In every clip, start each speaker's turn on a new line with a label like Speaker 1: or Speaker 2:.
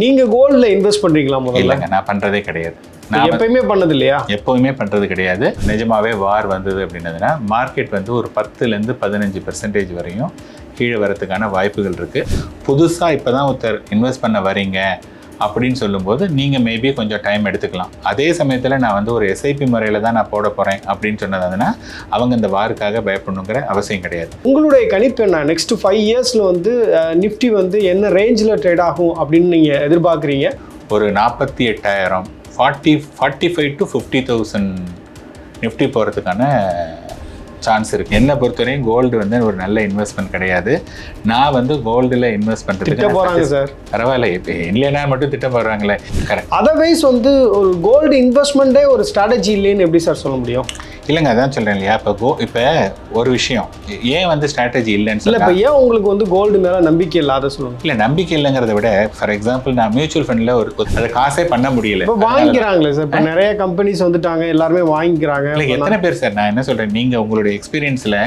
Speaker 1: நீங்க கோல்ட்ல இன்வெஸ்ட் பண்றீங்களா முதல்ல?
Speaker 2: நான் பண்ணுறதே கிடையாது. நான்
Speaker 1: எப்பயுமே பண்ணது இல்லையா
Speaker 2: எப்போவுமே பண்ணுறது கிடையாது. நிஜமாவே வார் வந்தது அப்படின்னதுன்னா மார்க்கெட் வந்து ஒரு பத்துலேருந்து பதினஞ்சு பெர்சன்டேஜ் வரையும் கீழே வரதுக்கான வாய்ப்புகள் இருக்குது புதுசாக இப்போ தான் ஒருத்தர் இன்வெஸ்ட் பண்ண வரீங்க அப்படின்னு சொல்லும்போது நீங்கள் மேபி கொஞ்சம் டைம் எடுத்துக்கலாம். அதே சமயத்தில் நான் வந்து ஒரு எஸ்ஐபி முறையில் தான் நான் போட போகிறேன் அப்படின்னு சொன்னதுன்னா அவங்க இந்த வாருக்காக பயப்படணுங்கிற அவசியம் கிடையாது.
Speaker 1: உங்களுடைய கணிப்பு என்ன? நெக்ஸ்ட் ஃபைவ் இயர்ஸ்ல வந்து நிஃப்டி வந்து என்ன ரேஞ்சில் ட்ரேட் ஆகும் அப்படின்னு நீங்க எதிர்பார்க்குறீங்க?
Speaker 2: ஒரு நாற்பத்தி எட்டாயிரம். Forty forty five to fifty thousand Nifty போகிறதுக்கான சான்ஸ் இருக்குது என்னை பொறுத்தவரையும் கோல்டு வந்து ஒரு நல்ல இன்வெஸ்ட்மெண்ட் கிடையாது. நான் வந்து கோல்டில் இன்வெஸ்ட் பண்ணுறதுக்கு
Speaker 1: போறாங்க சார்.
Speaker 2: பரவாயில்ல. இப்போ இல்லைன்னா மட்டும் திட்டம் போடுறாங்களே கரெக்ட்
Speaker 1: அதர்வைஸ் வந்து ஒரு கோல்டு இன்வெஸ்ட்மெண்ட்டே ஒரு ஸ்ட்ராட்டஜி இல்லைன்னு எப்படி சார் சொல்ல முடியும்?
Speaker 2: இல்லைங்க அதான் சொல்கிறேன் இல்லையா? இப்போ கோ இப்போ ஒரு விஷயம். ஏன் வந்து ஸ்ட்ராட்டஜி இல்லைன்னு
Speaker 1: இல்ல இப்ப ஏன் உங்களுக்கு வந்து கோல்டு மேல நம்பிக்கை இல்லாத சொல்லுங்க?
Speaker 2: இல்லை நம்பிக்கை இல்லைங்கிறத விட ஃபார் எக்ஸாம்பிள் நான் மியூச்சுவல் ஃபண்டில் ஒரு அதை காசே பண்ண முடியல.
Speaker 1: இப்ப வாங்கிக்கிறாங்களே சார் இப்ப நிறைய கம்பெனிஸ் வந்துட்டாங்க எல்லாருமே வாங்கிக்கிறாங்க.
Speaker 2: எத்தனை பேர் சார் நான் என்ன சொல்கிறேன் நீங்கள் உங்களுடைய எக்ஸ்பீரியன்ஸில்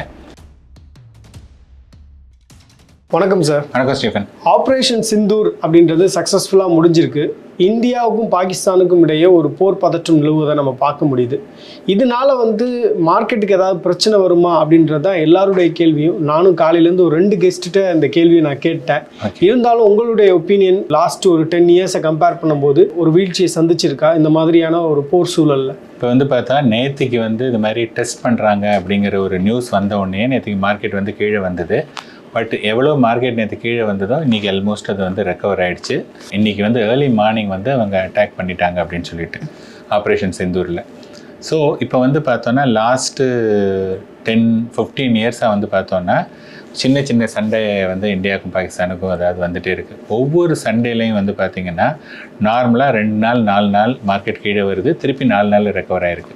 Speaker 1: வணக்கம் சார்
Speaker 2: வணக்கம் ஸ்டீஃபன்.
Speaker 1: ஆப்ரேஷன் சிந்தூர் அப்படின்றது சக்ஸஸ்ஃபுல்லாக முடிஞ்சிருக்கு. இந்தியாவுக்கும் பாகிஸ்தானுக்கும் இடையே ஒரு போர் பதற்றம் நிலவுவதை நம்ம பார்க்க முடியுது. இதனால வந்து மார்க்கெட்டுக்கு ஏதாவது பிரச்சனை வருமா அப்படின்றது தான் எல்லாருடைய கேள்வியும் நானும் காலையிலேருந்து ஒரு ரெண்டு கெஸ்ட்டுட்ட இந்த கேள்வியை நான் கேட்டேன். இருந்தாலும் உங்களுடைய ஒப்பீனியன் லாஸ்ட் ஒரு டென் இயர்ஸை கம்பேர் பண்ணும்போது ஒரு வீழ்ச்சியை சந்திச்சிருக்கா? இந்த மாதிரியான ஒரு போர் சூழல்ல.
Speaker 2: இப்போ வந்து பார்த்தா நேத்திக்கு வந்து இது மாதிரி டெஸ்ட் பண்ணுறாங்க அப்படிங்கிற ஒரு நியூஸ் வந்த உடனே நேற்றுக்கு மார்க்கெட் வந்து கீழே வந்தது. பட் எவ்வளோ மார்க்கெட் நேற்று கீழே வந்ததோ இன்றைக்கி ஆல்மோஸ்ட் அது வந்து ரெக்கவர் ஆகிடுச்சு இன்றைக்கி வந்து ஏர்லி மார்னிங் வந்து அவங்க அட்டாக் பண்ணிட்டாங்க அப்படின்னு சொல்லிட்டு ஆப்ரேஷன் செந்தூரில். ஸோ இப்போ வந்து பார்த்தோன்னா லாஸ்ட்டு டென் ஃபிஃப்டீன் இயர்ஸாக வந்து பார்த்தோன்னா சின்ன சின்ன சண்டை வந்து இந்தியாவுக்கும் பாகிஸ்தானுக்கும் அதாவது வந்துகிட்டே இருக்குது ஒவ்வொரு சண்டேலையும் வந்து பார்த்திங்கன்னா நார்மலாக ரெண்டு நாள் நாலு நாள் மார்க்கெட் கீழே வருது திருப்பி நாலு நாள் ரெக்கவர் ஆகிருக்கு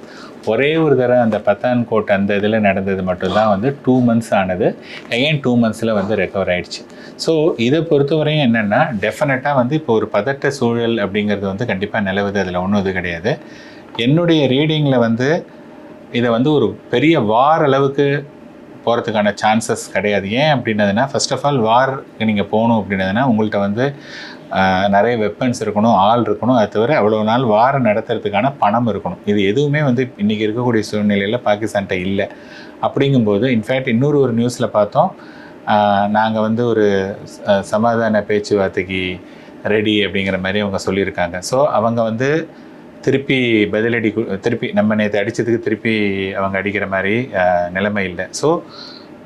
Speaker 2: ஒரே ஒரு தடவை அந்த பத்தான்கோட் அந்த இதில் நடந்தது மட்டும்தான் வந்து டூ மந்த்ஸ் ஆனது. அகைன் டூ மந்த்ஸில் வந்து ரெக்கவர் ஆகிடுச்சு ஸோ இதை பொறுத்தவரையும் என்னென்னா டெஃபினட்டாக வந்து இப்போ ஒரு பதட்ட சூழல் அப்படிங்கிறது வந்து கண்டிப்பாக நிலவுது. அதில் ஒன்றும் இது கிடையாது. என்னுடைய ரீடிங்கில் வந்து இதை வந்து ஒரு பெரிய வார் அளவுக்கு போகிறதுக்கான சான்சஸ் கிடையாது. ஏன் அப்படின்னதுன்னா ஃபர்ஸ்ட் ஆஃப் ஆல் வார் நீங்கள் போகணும் அப்படின்னதுன்னா உங்கள்கிட்ட வந்து நிறைய வெப்பன்ஸ் இருக்கணும் ஆள் இருக்கணும். அது தவிர அவ்வளோ நாள் வாரம் நடத்துறதுக்கான பணம் இருக்கணும். இது எதுவுமே வந்து இன்றைக்கி இருக்கக்கூடிய சூழ்நிலையில் பாகிஸ்தான்கிட்ட இல்லை. அப்படிங்கும்போது இன்ஃபேக்ட் இன்னொரு ஒரு நியூஸில் பார்த்தோம். நாங்கள் வந்து ஒரு சமாதான பேச்சுவார்த்தைக்கு ரெடி அப்படிங்கிற மாதிரி அவங்க சொல்லியிருக்காங்க. ஸோ அவங்க வந்து திருப்பி பதிலடி கு- திருப்பி நம்ம நேற்று அடித்ததுக்கு திருப்பி அவங்க அடிக்கிற மாதிரி நிலைமை இல்லை. ஸோ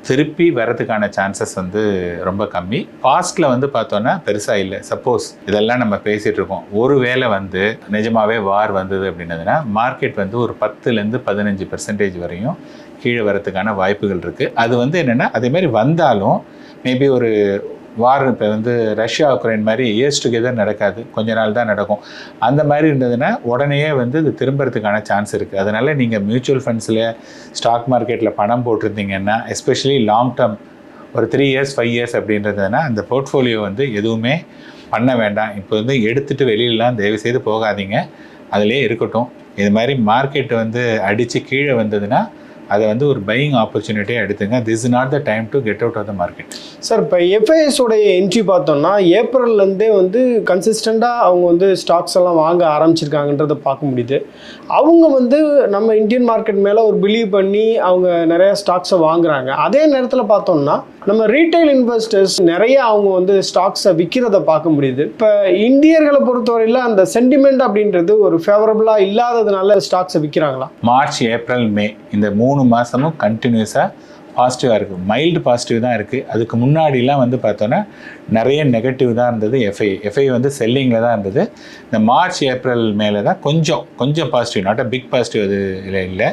Speaker 2: திருப்பி வரதுக்கான சான்சஸ் வந்து ரொம்ப கம்மி. பாஸ்டில் வந்து பார்த்தோன்னா பெருசாக இல்லை. சப்போஸ் இதெல்லாம் நம்ம பேசிகிட்டு இருக்கோம். ஒருவேளை வந்து நிஜமாகவே வார் வந்தது அப்படின்னதுன்னா மார்க்கெட் வந்து ஒரு பத்துலேருந்து பதினஞ்சு பெர்சன்டேஜ் வரையும் கீழே வரதுக்கான வாய்ப்புகள் இருக்குது அது வந்து என்னென்னா அதேமாதிரி வந்தாலும் மேபி ஒரு வார் இப்போ வந்து ரஷ்யா உக்ரைன் மாதிரி இயர்ஸ் டுகெதர் நடக்காது. கொஞ்ச நாள் தான் நடக்கும். அந்த மாதிரி இருந்ததுன்னா உடனேயே வந்து இது திரும்புறதுக்கான சான்ஸ் இருக்குது அதனால் நீங்கள் மியூச்சுவல் ஃபண்ட்ஸில் ஸ்டாக் மார்க்கெட்டில் பணம் போட்டிருந்தீங்கன்னா எஸ்பெஷலி லாங் டேர்ம் ஒரு த்ரீ இயர்ஸ் ஃபைவ் இயர்ஸ் அப்படின்றதுனா அந்த போர்ட்ஃபோலியோ வந்து எதுவுமே பண்ண வேண்டாம். இப்போ வந்து எடுத்துகிட்டு வெளியிலலாம் தயவு செய்து போகாதீங்க. அதிலே இருக்கட்டும். இது மாதிரி மார்க்கெட் வந்து அடித்து கீழே வந்ததுன்னா அதை வந்து ஒரு பையிங் ஆப்பர்ச்சுனிட்டியாக எடுத்துங்க. This is not the time to get out of the market
Speaker 1: sir இப்போ எஃப்ஐஎஸ் உடைய என்ட்ரி பார்த்தோம்னா ஏப்ரல்லேருந்தே வந்து கன்சிஸ்டண்ட்டாக அவங்க வந்து ஸ்டாக்ஸ் எல்லாம் வாங்க ஆரம்பிச்சிருக்காங்கன்றதை பார்க்க முடியுது. அவங்க வந்து நம்ம இந்தியன் மார்க்கெட் மேலே ஒரு பிலீவ் பண்ணி அவங்க நிறையா ஸ்டாக்ஸை வாங்குறாங்க. அதே நேரத்தில் பார்த்தோம்னா நம்ம ரீட்டைல் இன்வெஸ்டர்ஸ் நிறைய அவங்க வந்து ஸ்டாக்ஸை விற்கிறத பார்க்க முடியுது. இப்போ இந்தியர்களை பொறுத்தவரையில் அந்த சென்டிமெண்ட் அப்படின்றது ஒரு ஃபேவரபுளாக இல்லாததுனால ஸ்டாக்ஸை விற்கிறாங்களா
Speaker 2: மார்ச் ஏப்ரல் மே இந்த மூணு மாதமும் கண்டினியூஸாக பாசிட்டிவாக இருக்குது மைல்டு பாசிட்டிவ் தான் இருக்குது அதுக்கு முன்னாடிலாம் வந்து பார்த்தோன்னா நிறைய நெகட்டிவ் தான் இருந்தது. எஃப்ஐ எஃப்ஐ வந்து செல்லிங்கில் தான் இருந்தது. இந்த மார்ச் ஏப்ரல் மேலே தான் கொஞ்சம் கொஞ்சம் positive not a big positive அது இல்லை இல்லை.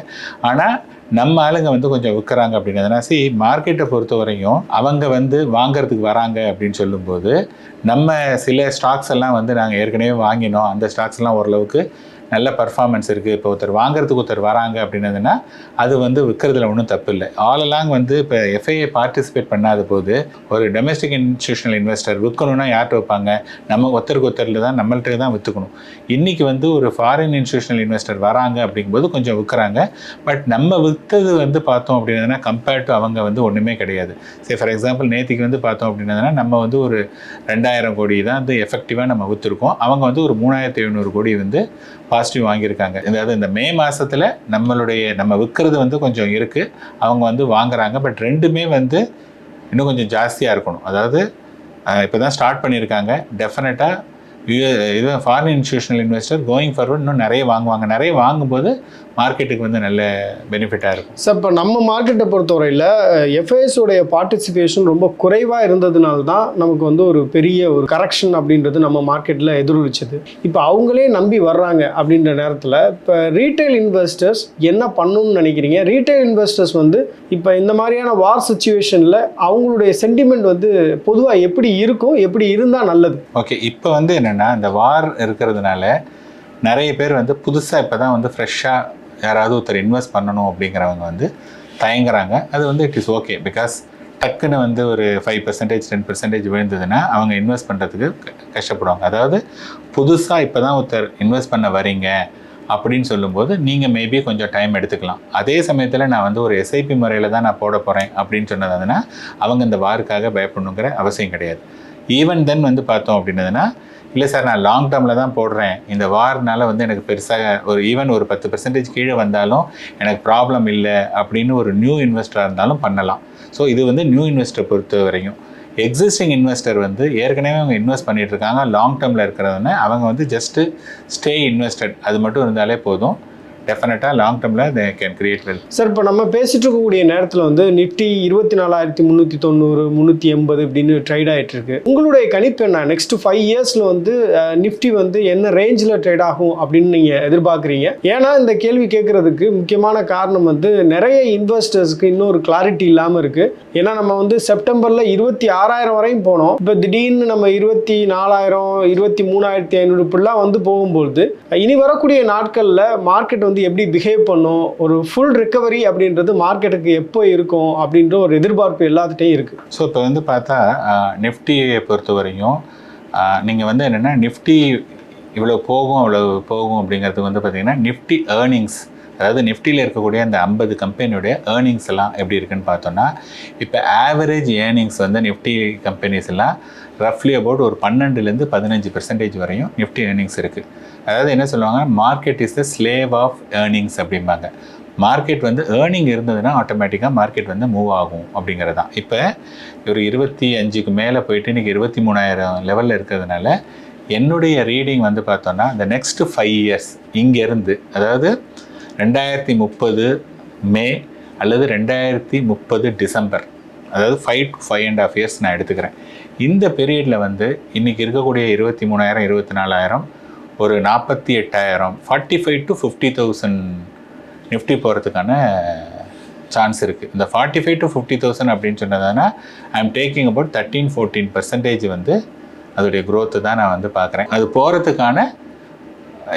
Speaker 2: ஆனால் நம்ம ஆளுங்க வந்து கொஞ்சம் விற்கிறாங்க அப்படின்றதுனா சி மார்க்கெட்டை பொறுத்த வரையும் அவங்க வந்து வாங்குறதுக்கு வராங்க அப்படின்னு சொல்லும்போது நம்ம சில ஸ்டாக்ஸ் எல்லாம் வந்து நாங்கள் ஏற்கனவே வாங்கினோம். அந்த ஸ்டாக்ஸ் எல்லாம் ஓரளவுக்கு நல்ல பர்ஃபார்மன்ஸ் இருக்குது இப்போ ஒருத்தர் வாங்குறதுக்கு ஒருத்தர் வராங்க அப்படின்னதுன்னா அது வந்து விற்கிறதுல ஒன்றும் தப்பு இல்லை. ஆல் அலாங் வந்து இப்போ எஃப்ஐஏ பார்ட்டிசிபேட் பண்ணாத போது ஒரு டொமஸ்டிக் இன்ஸ்டியூஷனல் இன்வெஸ்டர் விற்கணும்னா யார்கிட்ட வைப்பாங்க நம்ம ஒருத்தருக்கு ஒருத்தரில் தான் நம்மள்கிட்ட தான் விற்றுக்கணும் இன்றைக்கி வந்து ஒரு ஃபாரின் இன்ஸ்டியூஷனல் இன்வெஸ்டர் வராங்க அப்படிங்கும்போது கொஞ்சம் விற்கிறாங்க பட் நம்ம விற்றது வந்து பார்த்தோம் அப்படின்னா கம்பேர்ட் டு அவங்க வந்து ஒன்றுமே கிடையாது. சரி ஃபார் எக்ஸாம்பிள் நேற்றுக்கு வந்து பார்த்தோம் அப்படின்னதுன்னா நம்ம வந்து ஒரு ரெண்டாயிரம் கோடி தான் வந்து எஃபெக்டிவாக நம்ம விற்றுருக்கோம் அவங்க வந்து ஒரு மூணாயிரத்தி எழுநூறு கோடி வந்து பாசிட்டிவ் வாங்கியிருக்காங்க. அதாவது இந்த மே மாதத்தில் நம்மளுடைய நம்ம விற்கிறது வந்து கொஞ்சம் இருக்குது அவங்க வந்து வாங்குறாங்க. பட் ரெண்டுமே வந்து இன்னும் கொஞ்சம் ஜாஸ்தியாக இருக்கணும். அதாவது இப்போ தான் ஸ்டார்ட் பண்ணியிருக்காங்க. டெஃபினட்டாக இது foreign institutional investor going forward இன்னும் நிறைய வாங்குவாங்க. நிறைய வாங்கும்போது மார்க்கெட்டுக்கு வந்து நல்ல பெனிஃபிட்டாக இருக்கும்.
Speaker 1: சார் இப்போ நம்ம மார்க்கெட்டை பொறுத்தவரையில் எஃப்ஐஎஸ் உடைய பார்ட்டிசிபேஷன் ரொம்ப குறைவாக இருந்ததுனால தான் நமக்கு வந்து ஒரு பெரிய ஒரு கரெக்ஷன் அப்படின்றது நம்ம மார்க்கெட்டில் எதிரொலிச்சது. இப்போ அவங்களே நம்பி வர்றாங்க அப்படின்ற நேரத்தில் இப்போ ரீட்டைல் இன்வெஸ்டர்ஸ் என்ன பண்ணணும்னு நினைக்கிறீங்க? ரீட்டைல் இன்வெஸ்டர்ஸ் வந்து இப்போ இந்த மாதிரியான வார் சுச்சுவேஷனில் அவங்களுடைய சென்டிமெண்ட் வந்து பொதுவாக எப்படி இருக்கும் எப்படி இருந்தால் நல்லது?
Speaker 2: ஓகே இப்போ வந்து என்னென்னா இந்த வார் இருக்கிறதுனால நிறைய பேர் வந்து புதுசாக இப்போ தான் வந்து ஃப்ரெஷ்ஷாக யாராவது ஒருத்தர் இன்வெஸ்ட் பண்ணணும் அப்படிங்கிறவங்க வந்து தயங்குறாங்க. அது வந்து இட் இஸ் ஓகே பிகாஸ் டக்குன்னு வந்து ஒரு ஃபைவ் பர்சன்டேஜ் டென் பர்சன்டேஜ் விழுந்ததுன்னா அவங்க இன்வெஸ்ட் பண்ணுறதுக்கு கஷ்டப்படுவாங்க. அதாவது புதுசாக இப்போ தான் ஒருத்தர் இன்வெஸ்ட் பண்ண வரீங்க அப்படின்னு சொல்லும்போது நீங்கள் மேபி கொஞ்சம் டைம் எடுத்துக்கலாம். அதே சமயத்தில் நான் வந்து ஒரு எஸ்ஐபி முறையில் தான் நான் போட போகிறேன் அப்படின்னு சொன்னதுன்னா அவங்க இந்த வாருக்காக பயப்படணுங்கிற அவசியம் கிடையாது. ஈவன் தென் வந்து பார்த்தோம் அப்படின்னதுன்னா இல்லை சார் நான் லாங் டேர்மில் தான் போடுறேன். இந்த வார்னால் வந்து எனக்கு பெருசாக ஒரு ஈவன் ஒரு பத்து பர்சன்டேஜ் கீழே வந்தாலும் எனக்கு ப்ராப்ளம் இல்லை அப்படின்னு ஒரு நியூ இன்வெஸ்டராக இருந்தாலும் பண்ணலாம். ஸோ இது வந்து நியூ இன்வெஸ்டரை பொறுத்த வரையும். எக்ஸிஸ்டிங் இன்வெஸ்டர் வந்து ஏற்கனவே அவங்க இன்வெஸ்ட் பண்ணிகிட்டு இருக்காங்க. லாங் டேர்மில் இருக்கிறதுனால அவங்க வந்து ஜஸ்ட்டு ஸ்டே இன்வெஸ்டட் அது மட்டும் இருந்தாலே போதும். டெஃபினட்டாக லாங் டேர்மில் they can create well
Speaker 1: sir இப்போ நம்ம பேசிட்டு இருக்கக்கூடிய நேரத்தில் வந்து நிஃப்டி இருபத்தி நாலாயிரத்தி முந்நூற்றி தொண்ணூறு முந்நூற்றி எண்பது அப்படின்னு ட்ரேட் ஆகிட்டு இருக்கு உங்களுடைய கணிப்பு என்ன? நெக்ஸ்ட் ஃபைவ் இயர்ஸில் வந்து நிஃப்டி வந்து என்ன ரேஞ்சில் ட்ரேட் ஆகும் அப்படின்னு நீங்கள் எதிர்பார்க்குறீங்க? ஏன்னா இந்த கேள்வி கேட்குறதுக்கு முக்கியமான காரணம் வந்து நிறைய இன்வெஸ்டர்ஸ்க்கு இன்னும் ஒரு கிளாரிட்டி இல்லாமல் இருக்குது ஏன்னா நம்ம வந்து செப்டம்பரில் இருபத்தி ஆறாயிரம் வரையும் போனோம். இப்போ திடீர்னு நம்ம இருபத்தி நாலாயிரம் இருபத்தி மூணாயிரத்தி ஐநூறு இப்படிலாம் வந்து போகும்போது இனி வரக்கூடிய நாட்களில் மார்க்கெட் வந்து வந்து எப்படி பிஹேவ் பண்ணும் ஒரு ஃபுல் ரிக்கவரி அப்படின்றது மார்க்கெட்டுக்கு எப்போ இருக்கும் அப்படின்ற ஒரு எதிர்பார்ப்பு எல்லாத்துட்டையும் இருக்குது
Speaker 2: ஸோ இப்போ வந்து பார்த்தா நிஃப்டியை பொறுத்த வரையும் நீங்கள் வந்து என்னென்னா நிஃப்டி இவ்வளோ போகும் அவ்வளோ போகும் அப்படிங்கிறது வந்து பார்த்தீங்கன்னா நிஃப்டி ஏர்னிங்ஸ் அதாவது நிஃப்டியில் இருக்கக்கூடிய அந்த ஐம்பது கம்பெனியுடைய ஏர்னிங்ஸ் எல்லாம் எப்படி இருக்குன்னு பார்த்தோன்னா இப்போ ஆவரேஜ் ஏர்னிங்ஸ் வந்து நிஃப்டி கம்பெனிஸ் எல்லாம் ரஃப்லி அபவுட் ஒரு பன்னெண்டுலேருந்து பதினஞ்சு பெர்சன்டேஜ் வரையும் நிஃப்டி ஏர்னிங்ஸ் இருக்குது அதாவது என்ன சொல்லுவாங்க? Market is the slave of earnings அப்படிம்பாங்க. மார்க்கெட் வந்து ஏர்னிங் இருந்ததுன்னா ஆட்டோமேட்டிக்காக மார்க்கெட் வந்து மூவ் ஆகும் அப்படிங்கிறது தான். இப்போ ஒரு இருபத்தி அஞ்சுக்கு மேலே போயிட்டு இன்றைக்கி இருபத்தி மூணாயிரம் லெவலில் இருக்கிறதுனால என்னுடைய ரீடிங் வந்து பார்த்தோன்னா இந்த நெக்ஸ்ட்டு ஃபைவ் இயர்ஸ் இங்கேருந்து அதாவது ரெண்டாயிரத்தி முப்பது மே அல்லது ரெண்டாயிரத்தி முப்பது டிசம்பர். அதாவது five to five and half years நான் எடுத்துக்கிறேன். இந்த பீரியடில் வந்து இன்றைக்கி இருக்கக்கூடிய இருபத்தி மூணாயிரம் இருபத்தி நாலாயிரம் ஒரு நாற்பத்தி எட்டாயிரம் forty five to fifty thousand Nifty போகிறதுக்கான சான்ஸ் இருக்குது இந்த forty five to fifty thousand அப்படின்னு சொன்னதுன்னா I am taking about thirteen fourteen percentage வந்து அதோடைய க்ரோத்து தான் நான் வந்து பார்க்குறேன். அது போகிறதுக்கான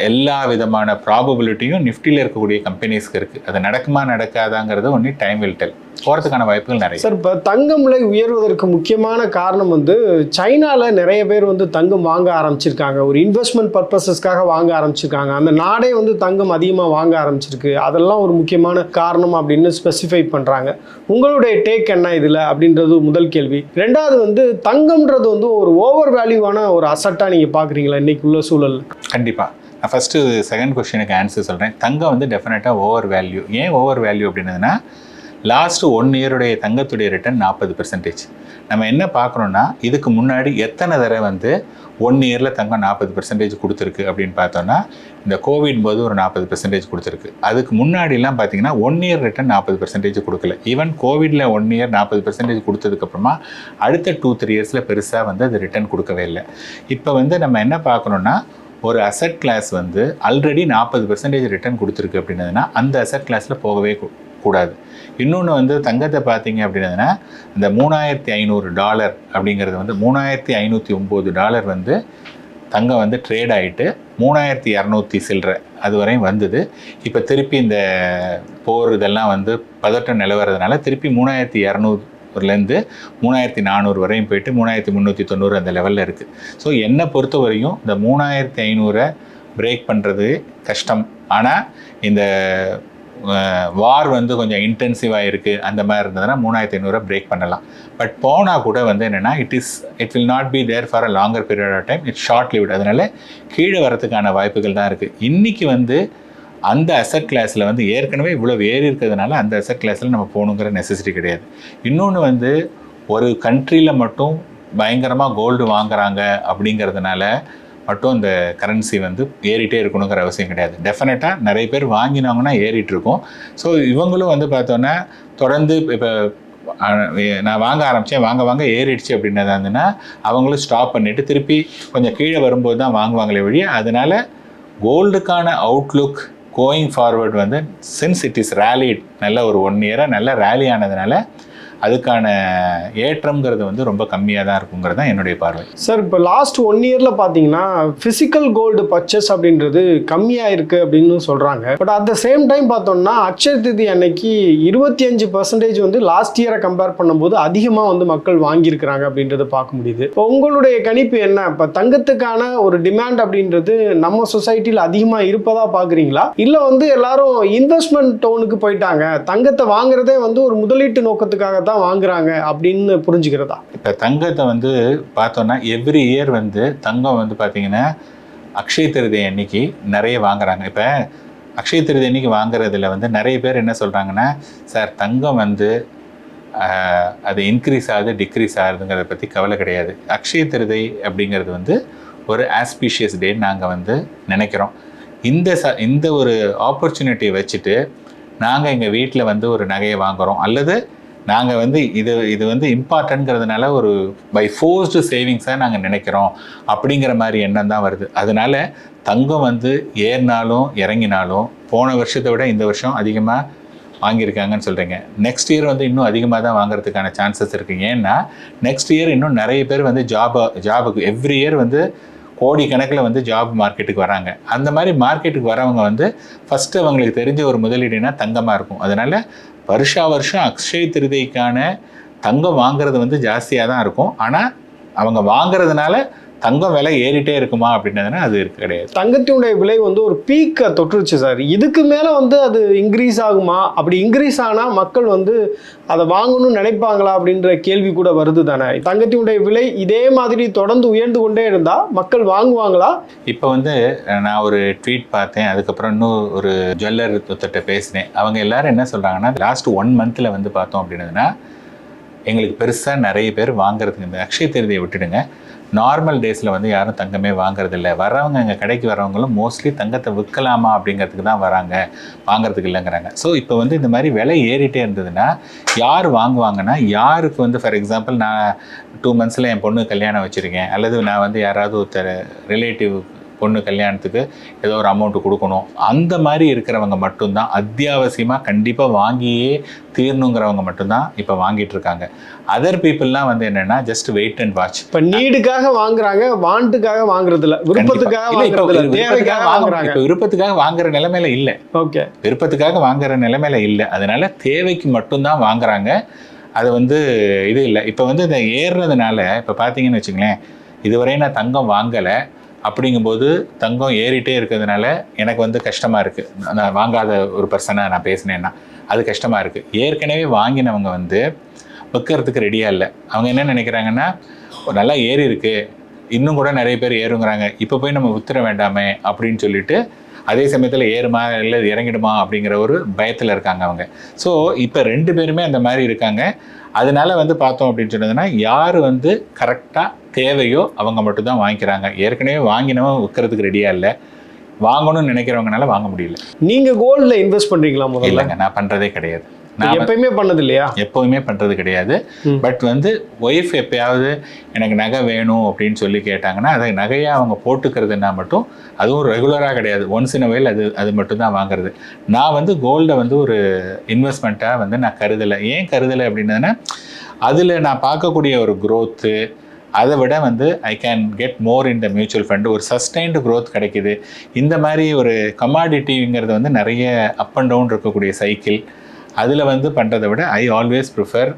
Speaker 2: எல்லா விதமான ப்ராபபிலிட்டியும் நிஃப்டியில் இருக்கக்கூடிய கம்பெனிஸ்க்கு இருக்குது அது நடக்குமா நடக்காதாங்கிறது ஒன்லி டைம் வில் டெல் போகிறதுக்கான வாய்ப்புகள் நிறைய.
Speaker 1: சார் இப்போ தங்கம் விலை உயர்வதற்கு முக்கியமான காரணம் வந்து சைனாவில் நிறைய பேர் வந்து தங்கம் வாங்க ஆரம்பிச்சிருக்காங்க. ஒரு இன்வெஸ்ட்மெண்ட் பர்பஸஸ்க்காக வாங்க ஆரம்பிச்சிருக்காங்க. அந்த நாடே வந்து தங்கம் அதிகமாக வாங்க ஆரம்பிச்சிருக்கு. அதெல்லாம் ஒரு முக்கியமான காரணம் அப்படின்னு ஸ்பெசிஃபை பண்ணுறாங்க உங்களுடைய டேக் என்ன இதில் அப்படின்றது முதல் கேள்வி. ரெண்டாவது வந்து தங்கம்ன்றது வந்து ஒரு ஓவர் வேல்யூவான ஒரு அசட்டாக நீங்கள் பார்க்குறீங்களா இன்னைக்கு உள்ள சூழல்
Speaker 2: கண்டிப்பாக நான் ஃபஸ்ட்டு செகண்ட் கொஸ்டினுக்கு ஆன்சர் சொல்கிறேன் தங்கம் வந்து டெஃபினட்டாக ஓவர் வேல்யூ ஏன் ஓவர் வேல்யூ அப்படின்னதுன்னா லாஸ்ட்டு ஒன் இயருடைய தங்கத்துடைய ரிட்டர்ன் நாற்பது பெர்சன்டேஜ் நம்ம என்ன பார்க்குறோன்னா இதுக்கு முன்னாடி எத்தனை தடவை வந்து ஒன் இயரில் தங்கம் நாற்பது பெர்சன்டேஜ் கொடுத்துருக்கு அப்படின்னு பார்த்தோன்னா இந்த கோவிட் போது ஒரு நாற்பது பெர்சன்டேஜ் கொடுத்துருக்கு. அதுக்கு முன்னாடிலாம் பார்த்தீங்கன்னா ஒன் இயர் ரிட்டர்ன் நாற்பது பெர்சன்டேஜ் கொடுக்கல. ஈவன் கோவிடில் ஒன் இயர் நாற்பது பெர்சன்டேஜ் கொடுத்ததுக்கப்புறமா அடுத்த டூ த்ரீ இயர்ஸில் பெருசாக வந்து அது ரிட்டர்ன் கொடுக்கவே இல்லை. இப்போ வந்து நம்ம என்ன பார்க்கணுன்னா ஒரு அசட் கிளாஸ் வந்து ஆல்ரெடி நாற்பது பெர்சன்டேஜ் ரிட்டர்ன் கொடுத்துருக்கு அப்படின்னதுன்னா அந்த அசட் கிளாஸில் போகவே கூடாது. இன்னொன்று வந்து தங்கத்தை பார்த்தீங்க அப்படின்னதுன்னா இந்த மூணாயிரத்தி ஐநூறு டாலர் அப்படிங்கிறது வந்து மூணாயிரத்தி ஐநூற்றி ஒம்பது டாலர் வந்து தங்கம் வந்து ட்ரேட் ஆகிட்டு மூணாயிரத்தி இரநூத்தி சில்லற அது வரையும் வந்தது. இப்போ திருப்பி இந்த போர் இதெல்லாம் வந்து பதட்டம் நிலவரதுனால திருப்பி மூணாயிரத்தி இரநூறு ஒருலேருந்து மூணாயிரத்தி நானூறு வரையும் போயிட்டு மூணாயிரத்தி முந்நூற்றி தொண்ணூறு அந்த லெவலில் இருக்குது ஸோ என்னை பொறுத்த வரையும் இந்த மூணாயிரத்தி ஐநூறை பிரேக் பண்ணுறது கஷ்டம். ஆனால் இந்த வார் வந்து கொஞ்சம் இன்டென்சிவாக இருக்குது அந்த மாதிரி இருந்ததுன்னா மூணாயிரத்தி ஐநூறுரூவா பிரேக் பண்ணலாம். பட் போனால் கூட வந்து என்னென்னா it is it will not be there for a longer period of time it short lived அதனால கீழே வரதுக்கான வாய்ப்புகள் தான் இருக்குது இன்றைக்கி வந்து அந்த அசட் கிளாஸில் வந்து ஏற்கனவே இவ்வளோ ஏறி இருக்கிறதுனால அந்த அசட் கிளாஸில் நம்ம போகணுங்கிற நெசசிட்டி கிடையாது. இன்னொன்று வந்து ஒரு கண்ட்ரியில் மட்டும் பயங்கரமாக கோல்டு வாங்குறாங்க அப்படிங்கிறதுனால மட்டும் இந்த கரன்சி வந்து ஏறிட்டே இருக்கணுங்கிற அவசியம் கிடையாது. டெஃபினட்டாக நிறைய பேர் வாங்கினாங்கன்னா ஏறிட்டுருக்கும் ஸோ இவங்களும் வந்து பார்த்தோன்னா தொடர்ந்து இப்போ நான் வாங்க ஆரம்பித்தேன் வாங்க வாங்க ஏறிடுச்சு அப்படின்னதா இருந்ததுன்னா அவங்களும் ஸ்டாப் பண்ணிவிட்டு திருப்பி கொஞ்சம் கீழே வரும்போது தான் வாங்குவாங்களே வழி அதனால் கோல்டுக்கான அவுட்லுக் கோயிங் ஃபார்வர்ட் வந்து சின்ஸ் இட் இஸ் ரேலிட் நல்ல ஒரு ஒன் இயராக நல்ல ரேலி ஆனதுனால அதுக்கான ஏற்றம்ங்கிறது வந்து ரொம்ப கம்மியாக தான் இருக்குங்கிறது தான் என்னுடைய பார்வை.
Speaker 1: சார் இப்போ லாஸ்ட் ஒன் இயரில் பார்த்தீங்கன்னா ஃபிசிக்கல் கோல்டு பர்ச்சேஸ் அப்படின்றது கம்மியாக இருக்குது அப்படின்னு சொல்கிறாங்க but at the same time பார்த்தோம்னா அக்ஷய திதி அன்னைக்கு இருபத்தி அஞ்சு பர்சன்டேஜ் வந்து லாஸ்ட் இயரை கம்பேர் பண்ணும்போது அதிகமாக வந்து மக்கள் வாங்கியிருக்கிறாங்க அப்படின்றத பார்க்க முடியுது. இப்போ உங்களுடைய கணிப்பு என்ன? இப்போ தங்கத்துக்கான ஒரு டிமாண்ட் அப்படின்றது நம்ம சொசைட்டியில் அதிகமாக இருப்பதா பார்க்குறீங்களா இல்லை வந்து எல்லாரும் இன்வெஸ்ட்மெண்ட் டோனுக்கு போயிட்டாங்க. தங்கத்தை வாங்குறதே வந்து ஒரு முதலீட்டு நோக்கத்துக்காக தான் வாங்குறாங்க அப்படின்னு புரிஞ்சுக்கிறதா?
Speaker 2: இப்போ தங்கத்தை வந்து பார்த்தோன்னா எவ்ரி இயர் வந்து தங்கம் வந்து பார்த்தீங்கன்னா அக்ஷய திருதி அன்னைக்கு நிறைய வாங்குறாங்க. இப்போ அக்ஷய திருதி அன்னைக்கு வாங்குறதுல வந்து நிறைய பேர் என்ன சொல்கிறாங்கன்னா சார் தங்கம் வந்து அது இன்க்ரீஸ் ஆகுது டிக்ரீஸ் ஆகுதுங்கிறத பற்றி கவலை கிடையாது. அக்ஷய திருதை அப்படிங்கிறது வந்து ஒரு ஆஸ்பீஷியஸ் டேன்னு நாங்கள் வந்து நினைக்கிறோம். இந்த ச இந்த ஒரு ஆப்பர்ச்சுனிட்டியை வச்சுட்டு நாங்கள் எங்கள் வீட்டில் வந்து ஒரு நகையை வாங்குகிறோம் அல்லது நாங்கள் வந்து இது இது வந்து இம்பார்ட்டன்ட்ங்கிறதுனால ஒரு பை ஃபோர்ஸ்டு சேவிங்ஸாக நாங்கள் நினைக்கிறோம். அப்படிங்கிற மாதிரி எண்ணம் தான் வருது. அதனால தங்கம் வந்து ஏறினாலும் இறங்கினாலும் போன வருஷத்தை விட இந்த வருஷம் அதிகமாக வாங்கியிருக்காங்கன்னு சொல்கிறீங்க நெக்ஸ்ட் இயர் வந்து இன்னும் அதிகமாக தான் வாங்குறதுக்கான சான்சஸ் இருக்குது ஏன்னா நெக்ஸ்ட் இயர் இன்னும் நிறைய பேர் வந்து ஜாப் ஜாபுக்கு எவ்ரி இயர் வந்து கோடி கணக்கில் வந்து ஜாப் மார்க்கெட்டுக்கு வராங்க. அந்த மாதிரி மார்க்கெட்டுக்கு வரவங்க வந்து ஃபஸ்ட்டு அவங்களுக்கு தெரிஞ்ச ஒரு முதலீடுனா தங்கமாக இருக்கும். அதனால் வருஷா வருஷம் அக்ஷய திருதைக்கான தங்கம் வாங்குறது வந்து ஜாஸ்தியாக தான் இருக்கும். ஆனால் அவங்க வாங்குறதுனால தங்கம் விலை ஏறிட்டே இருக்குமா அப்படின்னதுன்னா அது இருக்கு கிடையாது.
Speaker 1: தங்கத்தினுடைய விலை வந்து ஒரு பீக்கை தொற்றுச்சு சார் இதுக்கு மேலே வந்து அது இன்க்ரீஸ் ஆகுமா? அப்படி இன்க்ரீஸ் ஆனால் மக்கள் வந்து அதை வாங்கணும்னு நினைப்பாங்களா அப்படின்ற கேள்வி கூட வருது தானே. தங்கத்தினுடைய விலை இதே மாதிரி தொடர்ந்து உயர்ந்து கொண்டே இருந்தால் மக்கள் வாங்குவாங்களா?
Speaker 2: இப்போ வந்து நான் ஒரு ட்வீட் பார்த்தேன். அதுக்கப்புறம் இன்னும் ஒரு ஜுவல்லர் தொத்திட்ட பேசினேன். அவங்க எல்லாரும் என்ன சொல்கிறாங்கன்னா லாஸ்ட் ஒன் மந்தில் வந்து பார்த்தோம் அப்படின்னதுன்னா எங்களுக்கு பெருசாக நிறைய பேர் வாங்குறதுக்கு இந்த அக்ஷய திருதியை விட்டுடுங்க. நார்மல் டேஸில் வந்து யாரும் தங்கமே வாங்குறதில்ல. வரவங்க எங்கள் கடைக்கு வரவங்களும் மோஸ்ட்லி தங்கத்தை விற்கலாமா அப்படிங்கிறதுக்கு தான் வராங்க. வாங்குறதுக்கு இல்லைங்கிறாங்க. ஸோ இப்போ வந்து இந்த மாதிரி விலை ஏறிட்டே இருந்ததுன்னா யார் வாங்குவாங்கன்னா யாருக்கு வந்து ஃபார் எக்ஸாம்பிள் நான் டூ மந்த்ஸில் என் பொண்ணு கல்யாணம் வச்சுருக்கேன். அல்லது நான் வந்து யாராவது ஒருத்தர் ரிலேட்டிவ் பொண்ணு கல்யாணத்துக்கு ஏதோ ஒரு அமௌண்ட்டு கொடுக்கணும். அந்த மாதிரி இருக்கிறவங்க மட்டும்தான் அத்தியாவசியமாக கண்டிப்பாக வாங்கியே தீரணுங்கிறவங்க மட்டும்தான் இப்போ வாங்கிட்டு இருக்காங்க. அதர் பீப்புளெலாம் வந்து என்னென்னா ஜஸ்ட் வெயிட் அண்ட் வாட்ச்
Speaker 1: இப்போ நீடுக்காக வாங்குறாங்க வாண்டுக்காக வாங்குறது இல்ல விருப்பத்துக்காக தேவைக்காக வாங்குறாங்க.
Speaker 2: இப்போ விருப்பத்துக்காக வாங்குற நிலைமையில இல்லை.
Speaker 1: ஓகே.
Speaker 2: விருப்பத்துக்காக வாங்குற நிலைமையில இல்லை. அதனால தேவைக்கு மட்டும்தான் வாங்குறாங்க. அது வந்து இது இல்லை. இப்போ வந்து இந்த ஏறுறதுனால இப்போ பார்த்தீங்கன்னு வச்சுங்களேன் இதுவரை நான் தங்கம் வாங்கலை. அப்படிங்கும்போது தங்கம் ஏறிட்டே இருக்கிறதுனால எனக்கு வந்து கஷ்டமாக இருக்குது நான் வாங்காத ஒரு பர்சனாக நான் பேசினேன்னா அது கஷ்டமாக இருக்குது ஏற்கனவே வாங்கினவங்க வந்து விற்கிறதுக்கு ரெடியாக இல்லை. அவங்க என்ன நினைக்கிறாங்கன்னா நல்லா ஏறி இருக்கு. இன்னும் கூட நிறைய பேர் ஏறுங்கிறாங்க. இப்போ போய் நம்ம உத்தர வேண்டாமே அப்படின்னு சொல்லிட்டு அதே சமயத்தில் ஏறுமா இல்லை இறங்கிடுமா அப்படிங்கிற ஒரு பயத்தில் இருக்காங்க அவங்க. ஸோ இப்போ ரெண்டு பேருமே அந்த மாதிரி இருக்காங்க. அதனால வந்து பார்த்தோம் அப்படின்னு சொன்னதுன்னா யார் வந்து கரெக்டாக தேவையோ அவங்க மட்டும் தான் வாங்கிக்கிறாங்க. ஏற்கனவே வாங்கினவன் விற்கிறதுக்கு ரெடியாக இல்லை. வாங்கணும்னு நினைக்கிறவங்கனால வாங்க முடியல.
Speaker 1: நீங்க கோல்ட்ல இன்வெஸ்ட் பண்றீங்களா முதல்ல?
Speaker 2: இல்லைங்க நான் பண்ணுறதே கிடையாது.
Speaker 1: எப்பயுமே பண்ணது இல்லையா?
Speaker 2: எப்போவுமே பண்ணுறது கிடையாது. பட் வந்து ஒய்ஃப் எப்பயாவது எனக்கு நகை வேணும் அப்படின்னு சொல்லி கேட்டாங்கன்னா அதை நகையாக அவங்க போட்டுக்கிறதுனா மட்டும் அதுவும் ரெகுலராக கிடையாது. ஒன்ஸ் இன் வயல் அது அது மட்டும் தான் வாங்குறது. நான் வந்து கோல்டை வந்து ஒரு இன்வெஸ்ட்மெண்ட்டாக வந்து நான் கருதலை. ஏன் கருதலை அப்படின்னதுன்னா அதில் நான் பார்க்கக்கூடிய ஒரு growth அதை விட வந்து I can get more in the mutual fund ஒரு சஸ்டைன்டு growth கிடைக்குது. இந்த மாதிரி ஒரு கமாடிட்டிங்கிறது வந்து நிறைய அப் அண்ட் டவுன் இருக்கக்கூடிய சைக்கிள் அதில் வந்து பண்ணுறதை விட I always prefer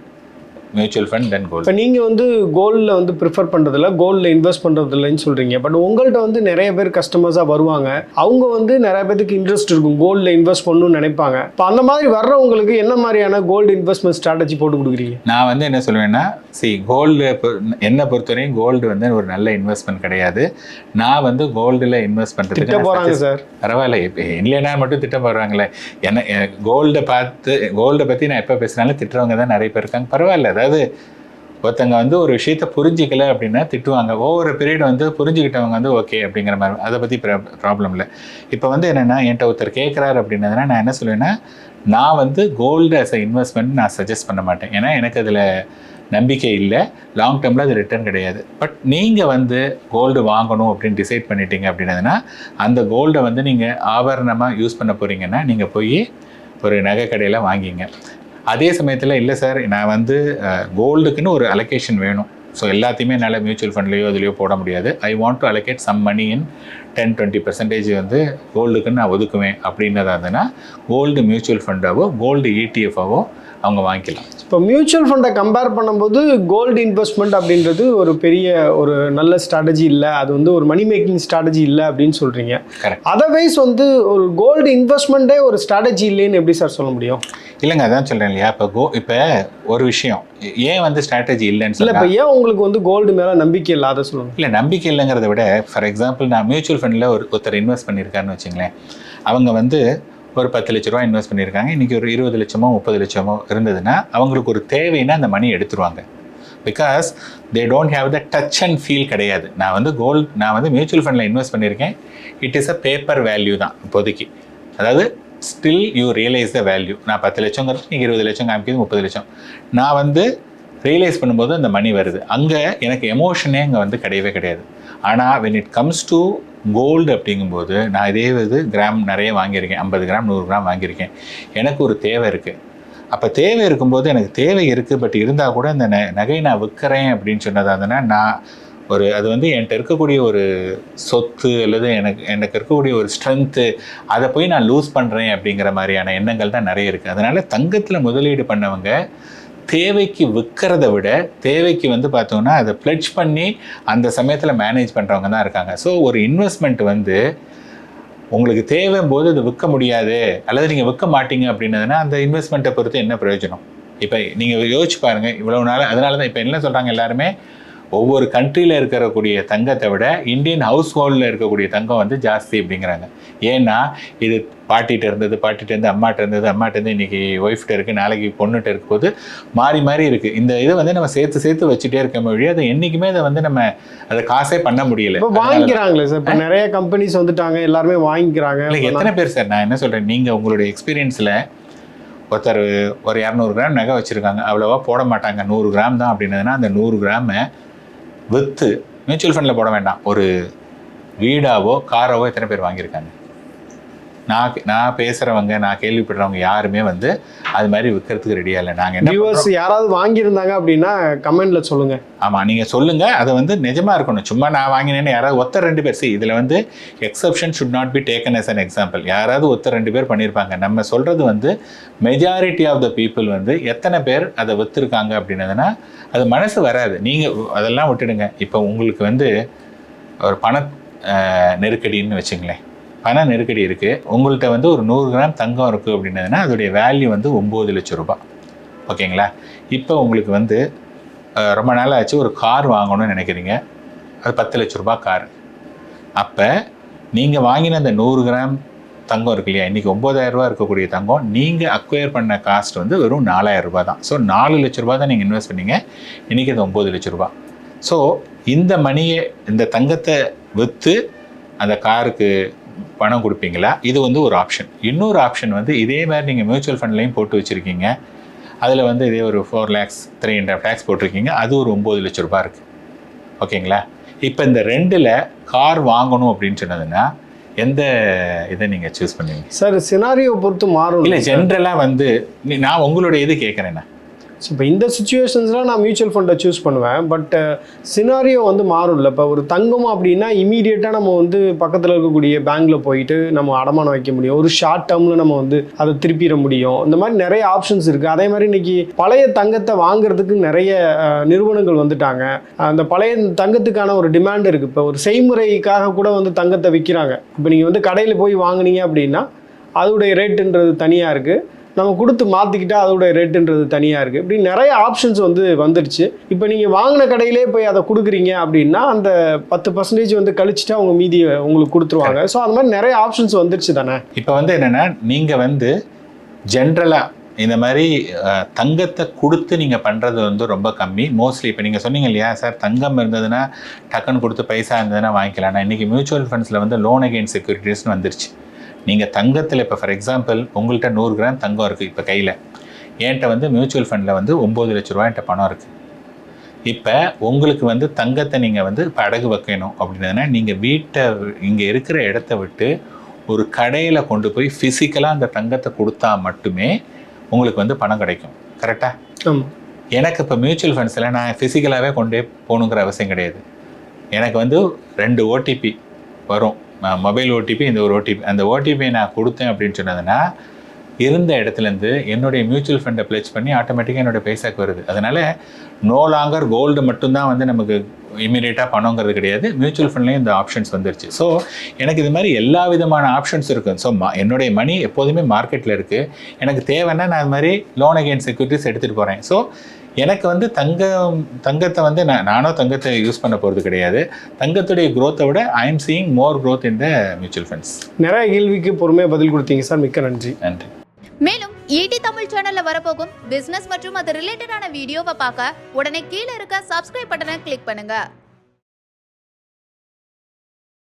Speaker 2: mutual fund than gold
Speaker 1: இப்போ நீங்கள் வந்து கோல்டில் வந்து ப்ரிஃபர் பண்ணுறதில்ல கோல்டில் இன்வெஸ்ட் பண்ணுறதில்லன்னு சொல்கிறீங்க பட் உங்கள்கிட்ட வந்து நிறைய பேர் கஸ்டமர்ஸாக வருவாங்க. அவங்க வந்து நிறைய பேருக்கு இன்ட்ரெஸ்ட் இருக்கும். கோல்டில் இன்வெஸ்ட் பண்ணணும்னு நினைப்பாங்க. இப்போ அந்த மாதிரி வர்றவங்களுக்கு என்ன மாதிரியான கோல்டு இன்வெஸ்ட்மெண்ட் ஸ்ட்ராட்டஜி போட்டு கொடுக்குறீங்க?
Speaker 2: நான் வந்து என்ன சொல்லுவேன்னா சி கோல்டு என்னை பொறுத்தவரையும் கோல்டு வந்து ஒரு நல்ல இன்வெஸ்ட்மெண்ட் கிடையாது. நான் வந்து கோல்டில் இன்வெஸ்ட் பண்ணுறதுக்கு
Speaker 1: போகிறாங்க சார்
Speaker 2: பரவாயில்ல. இப்போ இல்லைன்னா மட்டும் திட்ட போடுறாங்களே. என்ன கோல்டை பார்த்து கோல்டை பற்றி நான் எப்போ பேசினாலும் திட்டுறவங்க தான் நிறைய பேர் இருக்காங்க. பரவாயில்ல. அதாவது ஒருத்தங்க வந்து ஒரு விஷயத்த புரிஞ்சிக்கல அப்படின்னா திட்டுவாங்க. ஒவ்வொரு பீரியட் வந்து புரிஞ்சுக்கிட்டவங்க வந்து ஓகே அப்படிங்கிற மாதிரி. அதை பற்றி ப்ராப்ளம் இல்லை. இப்போ வந்து என்னென்னா என்கிட்ட ஒருத்தர் கேட்குறாரு அப்படின்னதுனா நான் என்ன சொல்லுவேன்னா நான் வந்து கோல்டு அஸ் அ இன்வெஸ்ட்மெண்ட் நான் சஜஸ்ட் பண்ண மாட்டேன். ஏன்னா எனக்கு அதில் நம்பிக்கை இல்லை. லாங் டேர்மில் அது ரிட்டர்ன் கிடையாது. பட் நீங்கள் வந்து கோல்டு வாங்கணும் அப்படின்னு டிசைட் பண்ணிட்டீங்க அப்படின்னதுன்னா அந்த கோல்டை வந்து நீங்கள் ஆபரணமாக யூஸ் பண்ண போகிறீங்கன்னா நீங்கள் போய் ஒரு நகை கடையில் வாங்கிங்க. அதே சமயத்தில் இல்லை சார் நான் வந்து கோல்டுக்குன்னு ஒரு அலோகேஷன் வேணும். ஸோ எல்லாத்தையுமே என்னால் மியூச்சுவல் ஃபண்ட்லேயோ இதுலையோ போட முடியாது. I want to allocate some money in ten twenty percentage வந்து கோல்டுக்குன்னு நான் ஒதுக்குவேன். அப்படின்னதாக இருந்ததுன்னா கோல்டு மியூச்சுவல் ஃபண்டாவோ கோல்டு இடிஎஃபாவோ அவங்க வாங்கிக்கலாம்.
Speaker 1: இப்போ மியூச்சுவல் ஃபண்டை கம்பேர் பண்ணும்போது கோல்டு இன்வெஸ்ட்மெண்ட் அப்படின்றது ஒரு பெரிய ஒரு நல்ல ஸ்ட்ராட்டஜி இல்லை. அது வந்து ஒரு மணி மேக்கிங் ஸ்ட்ராட்டஜி இல்லை அப்படின்னு சொல்கிறீங்க. அதர்வைஸ் வந்து ஒரு கோல்டு இன்வெஸ்ட்மெண்ட்டே ஒரு ஸ்ட்ராட்டஜி இல்லைன்னு எப்படி சார் சொல்ல முடியும்?
Speaker 2: இல்லைங்க அதான் சொல்கிறேன் இல்லையா? இப்போ கோ இப்போ ஒரு விஷயம். ஏன் வந்து ஸ்ட்ராட்டஜி இல்லைன்னு
Speaker 1: இல்லை
Speaker 2: சொல்ல
Speaker 1: இப்போ ஏன் உங்களுக்கு வந்து கோல்டு மேலே நம்பிக்கை இல்லாத சொல்லுங்க.
Speaker 2: இல்லை நம்பிக்கை இல்லைங்கிறத விட ஃபார் எக்ஸாம்பிள் நான் மியூச்சுவல் ஃபண்டில் ஒரு ஒருத்தர் இன்வெஸ்ட் பண்ணியிருக்காருன்னு வச்சுங்களேன். அவங்க வந்து ஒரு பத்து லட்ச ரூபா இன்வெஸ்ட் பண்ணியிருக்காங்க. இன்றைக்கி ஒரு இருபது லட்சமோ முப்பது லட்சமோ இருந்ததுன்னா அவங்களுக்கு ஒரு தேவைன்னா அந்த மணி எடுத்துருவாங்க. Because they don't have the touch and feel கிடையாது. நான் வந்து கோல்ட் நான் வந்து மியூச்சுவல் ஃபண்டில் இன்வெஸ்ட் பண்ணியிருக்கேன். It is a paper value தான் இப்போதைக்கு. அதாவது still you realise the value நான் பத்து லட்சங்கிறது நீங்கள் இருபது லட்சம் காமிக்கிது முப்பது லட்சம். நான் வந்து ரியலைஸ் பண்ணும்போது அந்த மணி வருது. அங்கே எனக்கு எமோஷனே அங்கே வந்து கிடையவே கிடையாது. ஆனால் when it comes to gold அப்படிங்கும்போது நான் இதே இது கிராம் நிறைய வாங்கியிருக்கேன். ஐம்பது கிராம் நூறு கிராம் வாங்கியிருக்கேன். எனக்கு ஒரு தேவை இருக்குது அப்போ தேவை இருக்கும்போது எனக்கு தேவை இருக்குது பட் இருந்தால் கூட அந்த ந நகையை நான் விற்கிறேன் அப்படின்னு சொன்னதாக இருந்ததுன்னா நான் ஒரு அது வந்து என்கிட்ட இருக்கக்கூடிய ஒரு சொத்து அல்லது எனக்கு எனக்கு இருக்கக்கூடிய ஒரு ஸ்ட்ரென்த்து அதை போய் நான் லூஸ் பண்ணுறேன் அப்படிங்கிற மாதிரியான எண்ணங்கள் தான் நிறைய இருக்குது அதனால் தங்கத்தில் முதலீடு பண்ணவங்க தேவைக்கு விற்கிறத விட தேவைக்கு வந்து பார்த்தோம்னா அதை பிளட்ஜ் பண்ணி அந்த சமயத்தில் மேனேஜ் பண்ணுறவங்க தான் இருக்காங்க. ஸோ ஒரு இன்வெஸ்ட்மெண்ட் வந்து உங்களுக்கு தேவையும் போது அது விற்க முடியாது அல்லது நீங்கள் விற்க மாட்டீங்க அப்படின்னதுன்னா அந்த இன்வெஸ்ட்மெண்ட்டை பொறுத்து என்ன பிரயோஜனம்? இப்போ நீங்கள் யோசிச்சு பாருங்கள் இவ்வளோ நாள் அதனால தான் இப்போ என்ன சொல்கிறாங்க எல்லாருமே? ஒவ்வொரு கண்ட்ரியில் இருக்கக்கூடிய தங்கத்தை விட இந்தியன் ஹவுஸ் ஹோல்டில் இருக்கக்கூடிய தங்கம் வந்து ஜாஸ்தி அப்படிங்கிறாங்க. ஏன்னா இது பாட்டிகிட்ட இருந்தது பாட்டிகிட்ட இருந்து அம்மாட்ட இருந்தது அம்மாட்ட இருந்து இன்னைக்கு ஒய்ஃப்ட்ட இருக்குது நாளைக்கு பொண்ணுகிட்ட இருக்கும்போது மாறி மாறி இருக்குது இந்த இதை வந்து நம்ம சேர்த்து சேர்த்து வச்சுட்டே இருக்க மொழி அதை என்றைக்குமே அதை வந்து நம்ம அதை காசே பண்ண முடியல.
Speaker 1: வாங்கிக்கிறாங்களே சார் இப்போ நிறைய கம்பெனிஸ் வந்துட்டாங்க எல்லாருமே வாங்கிக்கிறாங்க.
Speaker 2: இல்லை எத்தனை பேர் சார் நான் என்ன சொல்கிறேன் நீங்கள் உங்களுடைய எக்ஸ்பீரியன்ஸில் ஒருத்தர் ஒரு இரநூறு கிராம் நகை வச்சுருக்காங்க. அவ்வளோவா போட மாட்டாங்க. நூறு கிராம் தான் அப்படின்னதுன்னா அந்த நூறு கிராமை விற்று மியூச்சுவல் ஃபண்டில் போட வேண்டாம். ஒரு வீடாவோ காராவோ எத்தனை பேர் வாங்கியிருக்காங்க? நான் நான் பேசுகிறவங்க நான் கேள்விப்படுறவங்க யாருமே வந்து அது மாதிரி விற்கிறதுக்கு ரெடியாக இல்லை. நாங்கள் என்ன
Speaker 1: வியூவர்ஸ் யாராவது வாங்கியிருந்தாங்க அப்படின்னா கமெண்ட்ல சொல்லுங்க.
Speaker 2: ஆமாம் நீங்கள் சொல்லுங்கள் அதை வந்து நிஜமாக இருக்கணும். சும்மா நான் வாங்கினேன்னு யாராவது ஒருத்தர் ரெண்டு பேர் see இதில் வந்து exception should not be taken as an example யாராவது ஒருத்தர் ரெண்டு பேர் பண்ணியிருப்பாங்க. நம்ம சொல்கிறது வந்து மெஜாரிட்டி ஆஃப் த பீப்புள் வந்து எத்தனை பேர் அதை விற்றுருக்காங்க அப்படின்னதுன்னா அது மனசு வராது. நீங்கள் அதெல்லாம் விட்டுடுங்க. இப்போ உங்களுக்கு வந்து ஒரு பண நெருக்கடின்னு வச்சுங்களேன். பண நெருக்கடி இருக்குது உங்கள்கிட்ட வந்து ஒரு நூறு கிராம் தங்கம் இருக்குது அப்படின்னதுன்னா அதோடைய வேல்யூ வந்து ஒம்பது லட்சம் ரூபாய். ஓகேங்களா? இப்போ உங்களுக்கு வந்து ரொம்ப நாள் ஆச்சு ஒரு கார் வாங்கணும்னு நினைக்கிறீங்க. அது பத்து லட்ச ரூபாய் கார் அப்போ நீங்கள் வாங்கின அந்த நூறு கிராம் தங்கம் இருக்கு இல்லையா? இன்றைக்கி ஒம்பதாயிரம் ரூபாய் இருக்கக்கூடிய தங்கம் நீங்கள் அக்வயர் பண்ண காஸ்ட் வந்து வெறும் நாலாயிரம் ரூபாய் தான். ஸோ நாலு லட்ச ரூபா தான் நீங்கள் இன்வெஸ்ட் பண்ணீங்க. இன்றைக்கி அது ஒம்பது லட்ச ரூபா ஸோ இந்த மணியை இந்த தங்கத்தை விற்று அந்த காருக்கு பணம் கொடுப்பீங்களா? இது வந்து ஒரு ஆப்ஷன் இன்னொரு ஆப்ஷன் வந்து இதே மாதிரி நீங்கள் மியூச்சுவல் ஃபண்ட்லையும் போட்டு வச்சுருக்கீங்க. அதில் வந்து இதே ஒரு four lakhs three hundred lakhs போட்டிருக்கீங்க. அது ஒரு ஒம்பது லட்ச ரூபாய் இருக்குது ஓகேங்களா? இப்போ இந்த ரெண்டில் கார் வாங்கணும் அப்படின்னு சொன்னதுன்னா எந்த இதை நீங்கள் சூஸ் பண்ணுவீங்க?
Speaker 1: சார் சினாரியோ பொறுத்து மாறும்.
Speaker 2: இல்லை ஜென்ரலாக வந்து நான் உங்களுடைய இது கேட்குறேண்ணா
Speaker 1: ஸோ இப்போ இந்த சுச்சுவேஷன்ஸ்லாம் நான் மியூச்சுவல் ஃபண்டை சூஸ் பண்ணுவேன். பட் சினாரியோ வந்து மாறும்ல. இப்போ ஒரு தங்கம் அப்படின்னா இமீடியட்டாக நம்ம வந்து பக்கத்தில் இருக்கக்கூடிய பேங்க்கில் போயிட்டு நம்ம அடமானம் வைக்க முடியும். ஒரு ஷார்ட் டேர்மில் நம்ம வந்து அதை திருப்பிட முடியும். இந்த மாதிரி நிறைய ஆப்ஷன்ஸ் இருக்குது அதே மாதிரி இன்னைக்கு பழைய தங்கத்தை வாங்குறதுக்கு நிறைய நிறுவனங்கள் வந்துட்டாங்க. அந்த பழைய தங்கத்துக்கான ஒரு டிமாண்ட் இருக்குது இப்போ ஒரு செய்முறைக்காக கூட வந்து தங்கத்தை விற்கிறாங்க இப்போ நீங்கள் வந்து கடையில் போய் வாங்குனீங்க அப்படின்னா அதோடைய ரேட்டுன்றது தனியாக இருக்குது நம்ம கொடுத்து மாற்றிக்கிட்டா அதோடைய ரேட்டுன்றது தனியாக இருக்குது இப்படி நிறைய ஆப்ஷன்ஸ் வந்து வந்துடுச்சு. இப்போ நீங்கள் வாங்கின கடையிலே போய் அதை கொடுக்குறீங்க அப்படின்னா அந்த பத்து பர்சன்டேஜ் வந்து கழிச்சிட்டா அவங்க மீதியை உங்களுக்கு கொடுத்துருவாங்க. ஸோ அந்த மாதிரி நிறைய ஆப்ஷன்ஸ் வந்துடுச்சு தானே?
Speaker 2: இப்போ வந்து என்னென்னா நீங்கள் வந்து ஜென்ரலாக இந்த மாதிரி தங்கத்தை கொடுத்து நீங்கள் பண்ணுறது வந்து ரொம்ப கம்மி. மோஸ்ட்லி இப்போ நீங்கள் சொன்னீங்க இல்லையா சார் தங்கம் இருந்ததுன்னா டக்குன்னு கொடுத்து பைசா இருந்ததுன்னா வாங்கிக்கலாம். நான் இன்றைக்கி மியூச்சுவல் ஃபண்ட்ஸில் வந்து லோன் அகெயின்ஸ்ட் செக்யூரிட்டிஸ்னு வந்துருச்சு. நீங்கள் தங்கத்தில் இப்போ ஃபார் எக்ஸாம்பிள் உங்கள்கிட்ட நூறு கிராம் தங்கம் இருக்குது இப்போ கையில். என்கிட்ட வந்து மியூச்சுவல் ஃபண்டில் வந்து ஒம்பது லட்ச ரூபா என்கிட்ட பணம் இருக்குது இப்போ உங்களுக்கு வந்து தங்கத்தை நீங்கள் வந்து இப்போ அடகு வைக்கணும் அப்படின்னதுன்னா நீங்கள் வீட்டை இங்கே இருக்கிற இடத்த விட்டு ஒரு கடையில் கொண்டு போய் ஃபிசிக்கலாக அந்த தங்கத்தை கொடுத்தா மட்டுமே உங்களுக்கு வந்து பணம் கிடைக்கும். கரெக்டாக எனக்கு இப்போ மியூச்சுவல் ஃபண்ட்ஸில் நான் ஃபிசிக்கலாகவே கொண்டே போகணுங்கிற அவசியம் கிடையாது. எனக்கு வந்து ரெண்டு ஓடிபி வரும். மொபைல் ஓடிபி இந்த ஒரு ஓடிபி. அந்த ஓடிபியை நான் கொடுத்தேன் அப்படின்னு சொன்னதுன்னா இருந்த இடத்துலேருந்து என்னுடைய மியூச்சுவல் ஃபண்டை ப்ளேஸ் பண்ணி ஆட்டோமேட்டிக்காக என்னோடய பைசாக்கு வருது. அதனால் நோ லாங்கர் கோல்டு மட்டும்தான் வந்து நமக்கு இமீடியட்டாக பணங்கிறது கிடையாது. மியூச்சுவல் ஃபண்ட்லேயும் இந்த ஆப்ஷன்ஸ் வந்துருச்சு. ஸோ எனக்கு இது மாதிரி எல்லா விதமான ஆப்ஷன்ஸ் இருக்குது ஸோ மா என்னுடைய மணி எப்போதுமே மார்க்கெட்டில் இருக்குது எனக்கு தேவைன்னா நான் அது மாதிரி லோன் அகெயின் செக்யூரிட்டிஸ் எடுத்துகிட்டு போகிறேன் ஸோ எனக்கு வந்து தங்கம் தங்கத்தை வந்து நான் நானும் தங்கத்தை யூஸ் பண்ண போகிறது கிடையாது. தங்கத்துடைய growth-அ விட I am seeing more growth in the mutual funds
Speaker 1: நிறைய கேள்விக்கு பொறுமையாக பதில் கொடுத்தீங்க சார். மிக்க நன்றி.
Speaker 2: நன்றி.
Speaker 3: மேலும் ஈடி தமிழ் சேனல்ல வரப்போகும் பிசினஸ் மற்றும் அது ரிலேட்டடான வீடியோவை பார்க்க உடனே கீழே இருக்க சப்ஸ்கிரைப் பட்டனை கிளிக் பண்ணுங்க.